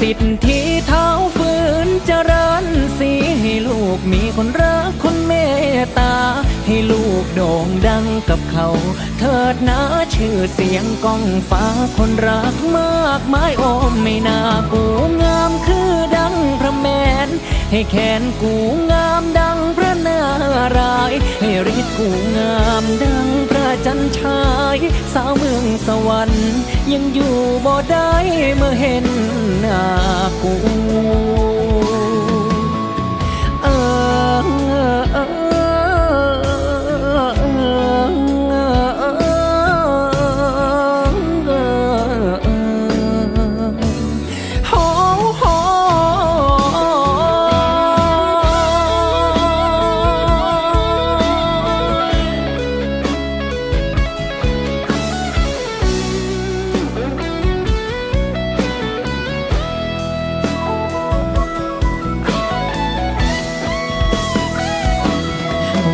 สิทธิเท้าฝืนเจริญสีให้ลูกมีคนรักคนเมตตา ให้ลูกโด่งดังกับเขา เถิดนะชื่อเสียงก้องฟ้าคนรักมากมายโอมไม่น่ากูงามคือดังพระแมน ให้แขนกูงามดังพระนาราย ให้ฤทธิ์กูงามดังพ จันชาย สาวเมืองสวรรค์ยังอยู่บ่ได้เมื่อเห็นหน้ากู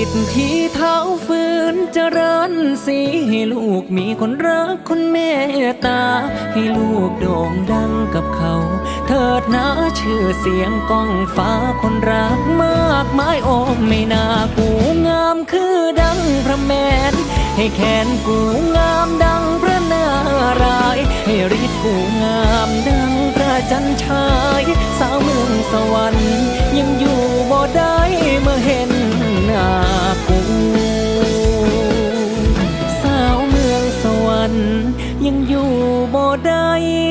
สิทธิ์ที่เท้าฝืนเจริญสีให้ลูกมีคนรักคนเมตตา ให้ลูกโด่งดังกับเขา เถิดนะชื่อเสียงก้องฟ้าคนรักมากมายโอมไม่น่ากูงามคือดังพระแมน ให้แขนกูงามดังพระนารายให้ฤทธิ์กูงามดังพระจันทรายสาวเมืองสวรรค์ Yeah.